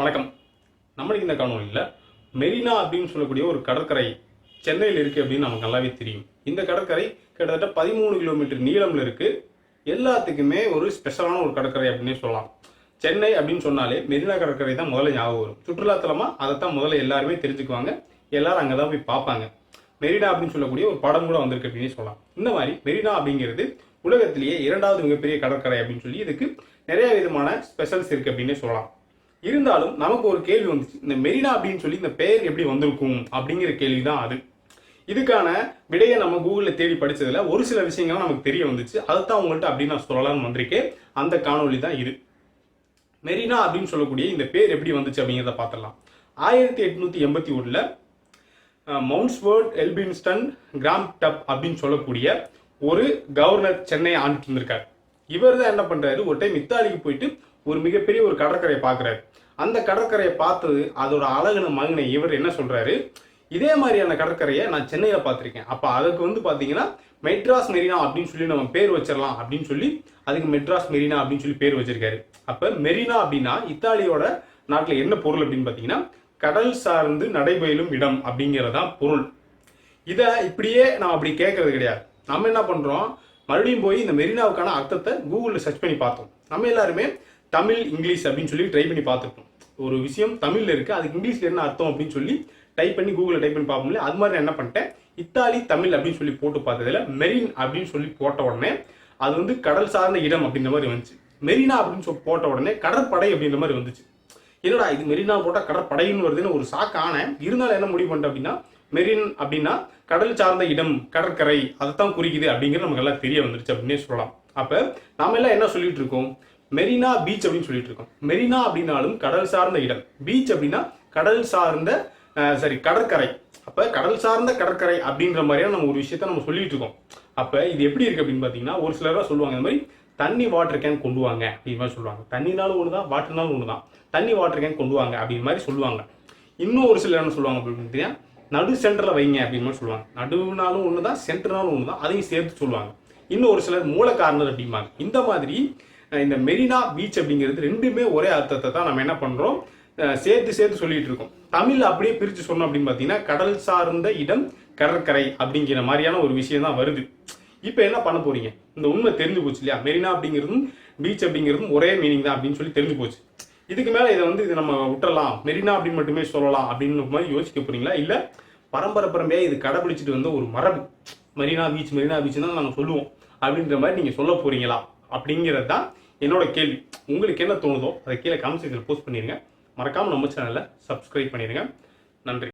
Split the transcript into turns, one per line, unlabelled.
வணக்கம். நம்மளுக்கு இந்த காணொலியில் மெரினா அப்படின்னு சொல்லக்கூடிய ஒரு கடற்கரை சென்னையில் இருக்குது அப்படின்னு நமக்கு நல்லாவே தெரியும். இந்த கடற்கரை கிட்டத்தட்ட பதிமூணு கிலோமீட்டர் நீளம்ல இருக்குது எல்லாத்துக்குமே ஒரு ஸ்பெஷலான ஒரு கடற்கரை அப்படின்னே சொல்லலாம். சென்னை அப்படின்னு சொன்னாலே மெரினா கடற்கரை தான் முதல்ல ஞாபகம் வரும். சுற்றுலாத்தலமா அதைத்தான் முதல்ல எல்லாருமே தெரிஞ்சுக்குவாங்க. எல்லாரும் அங்கே தான் போய் பார்ப்பாங்க. மெரினா அப்படின்னு சொல்லக்கூடிய ஒரு படம் கூட வந்திருக்கு அப்படின்னு சொல்லலாம். இந்த மாதிரி மெரினா அப்படிங்கிறது உலகத்திலேயே இரண்டாவது மிகப்பெரிய கடற்கரை அப்படின்னு சொல்லி இதுக்கு நிறைய விதமான ஸ்பெஷல்ஸ் இருக்குது அப்படின்னே சொல்லலாம். இருந்தாலும் நமக்கு ஒரு கேள்வி வந்துச்சு. இந்த மெரினா அப்படின்னு சொல்லி இந்த பெயர் எப்படி வந்திருக்கும் அப்படிங்கிற கேள்வி தான் அது. இதுக்கான விடையை நம்ம கூகுளில் தேடி படித்ததில் ஒரு சில விஷயங்கள் நமக்கு தெரிய வந்துச்சு. அதைத்தான் உங்கள்கிட்ட அப்படின்னு நான் சொல்லலாம்னு வந்திருக்கேன். அந்த காணொளி தான் இது. மெரினா அப்படின்னு சொல்லக்கூடிய இந்த பேர் எப்படி வந்துச்சு அப்படிங்கிறத பார்த்துடலாம். ஆயிரத்தி எட்நூத்தி எண்பத்தி ஒன்றில் மவுண்ட்ஸ்வர்ட் எல்பின்ஸ்டன் கிராம் டப் அப்படின்னு சொல்லக்கூடிய ஒரு கவர்னர் சென்னை ஆண்டுட்டு இருந்திருக்கார் இவர் தான் என்ன பண்ணுறாரு ஒரு டைம் இத்தாலிக்கு போயிட்டு ஒரு மிகப்பெரிய ஒரு கடற்கரையை பார்க்குறாரு. அந்த கடற்கரையை பார்த்தது அதோட அழகுன மகனை இவர் என்ன சொல்றாரு? இதே மாதிரியான கடற்கரையை நான் சென்னையில் பார்த்துருக்கேன். அப்போ அதுக்கு வந்து பார்த்தீங்கன்னா மெட்ராஸ் மெரினா அப்படின்னு சொல்லி நம்ம பேர் வச்சிடலாம் அப்படின்னு சொல்லி அதுக்கு மெட்ராஸ் மெரினா அப்படின்னு சொல்லி பேர் வச்சிருக்காரு. அப்போ மெரினா அப்படின்னா இத்தாலியோட நாட்டில் என்ன பொருள் அப்படின்னு பார்த்தீங்கன்னா கடல் சார்ந்து நடைபயிலும் இடம் அப்படிங்கிறதான் பொருள். இதை இப்படியே நான் அப்படி கேட்கறது கிடையாது. நம்ம என்ன பண்ணுறோம் மறுபடியும் போய் இந்த மெரினாவுக்கான அர்த்தத்தை கூகுளில் சர்ச் பண்ணி பார்த்தோம். நம்ம எல்லாருமே தமிழ் இங்கிலீஷ் அப்படின்னு சொல்லி ட்ரை பண்ணி பார்த்துருக்கோம். ஒரு விஷயம் தமிழில் இருக்குது அதுக்கு இங்கிலீஷில் என்ன அர்த்தம் அப்படின்னு சொல்லி டைப் பண்ணி கூகுளில் டைப் பண்ணி பார்ப்போம்ல அது மாதிரி நான் என்ன பண்ணிட்டேன்? இத்தாலி தமிழ் அப்படின்னு சொல்லி போட்டு பார்த்ததில் மெரின் அப்படின்னு சொல்லி போட்ட உடனே அது வந்து கடல் சார்ந்த இடம் அப்படின்ற மாதிரி வந்துச்சு. மெரினா அப்படின்னு சொல்லி போட்ட உடனே கடற்படை அப்படின்ற மாதிரி வந்துச்சு. என்னடா இது மெரினா போட்டால் கடற்படைன்னு வருதுன்னு ஒரு சாக்கு ஆனேன் இருந்தாலும் என்ன முடிவு பண்ணிட்டேன் அப்படின்னா மெரின் அப்படின்னா கடல் சார்ந்த இடம் கடற்கரை அதைத்தான் குறிக்குது அப்படிங்கிறது நமக்கு எல்லாம் தெரிய வந்துருச்சு அப்படின்னே சொல்லலாம். அப்போ நாம எல்லாம் என்ன சொல்லிட்டு இருக்கோம்? மெரினா பீச் அப்படின்னு சொல்லிட்டு இருக்கோம். மெரினா அப்படின்னாலும் கடல் சார்ந்த இடம். பீச் அப்படின்னா கடல் சார்ந்த சாரி சரி கடற்கரை. அப்போ கடல் சார்ந்த கடற்கரை அப்படின்ற மாதிரியான நம்ம ஒரு விஷயத்த நம்ம சொல்லிட்டு இருக்கோம். அப்போ இது எப்படி இருக்கு அப்படின்னு பார்த்தீங்கன்னா ஒரு சிலர் சொல்லுவாங்க இந்த மாதிரி தண்ணி வாட்டர் கேன் கொண்டு வாங்க. அப்படின்னு மாதிரி சொல்லுவாங்க. தண்ணினாலும் ஒன்று தான் வாட்டர்னாலும் ஒன்று தான் தண்ணி வாட்டர் கேன் கொண்டு வாங்க அப்படின்னு மாதிரி சொல்லுவாங்க. இன்னும் ஒரு சிலர் என்ன சொல்லுவாங்க அப்படின்னு பார்த்தீங்கன்னா நடு சென்டரில் வைங்க அப்படின்னு மாதிரி சொல்லுவாங்க. நடுவுனாலும் தான் சென்டர்னாலும் தான் அதையும் சேர்த்து சொல்லுவாங்க. இன்னும் ஒரு சிலர் மூல காரணர் அப்படிம்பாங்க. இந்த மாதிரி இந்த மெரினா பீச் அப்படிங்கிறது ரெண்டுமே ஒரே அர்த்தத்தை தான் நம்ம என்ன பண்ணுறோம் சேர்த்து சேர்த்து சொல்லிட்டு இருக்கோம். தமிழ் அப்படியே பிரித்து சொன்னோம் அப்படின்னு பார்த்தீங்கன்னா கடல் சார்ந்த இடம் கடற்கரை அப்படிங்கிற மாதிரியான ஒரு விஷயம் தான் வருது. இப்போ என்ன பண்ண போறீங்க? இந்த உண்மை தெரிஞ்சு போச்சு இல்லையா? மெரினா அப்படிங்கிறதும் பீச் அப்படிங்கிறதும் ஒரே மீனிங் தான் அப்படின்னு சொல்லி தெரிஞ்சு போச்சு. இதுக்கு மேலே இதை வந்து இது நம்ம விட்டுறலாம். மெரினா அப்படின்னு மட்டுமே சொல்லலாம் அப்படின்னு மாதிரி யோசிக்க போறீங்களா? இல்லை பரம்பரை பரம்பையாக இது கடைபிடிச்சிட்டு வந்த ஒரு மரபு. மெரினா பீச் மெரினா பீச் தான் நாங்கள் சொல்லுவோம் அப்படின்ற மாதிரி நீங்கள் சொல்ல போறீங்களா? அப்படிங்கிறது தான் என்னோட கேள்வி. உங்களுக்கு என்ன தோணுதோ அதை கீழே கமெண்ட் செக்ஷனில் போஸ்ட் பண்ணிடுங்க மறக்காம நம்ம சேனலில் சப்ஸ்கிரைப் பண்ணிருங்க. நன்றி.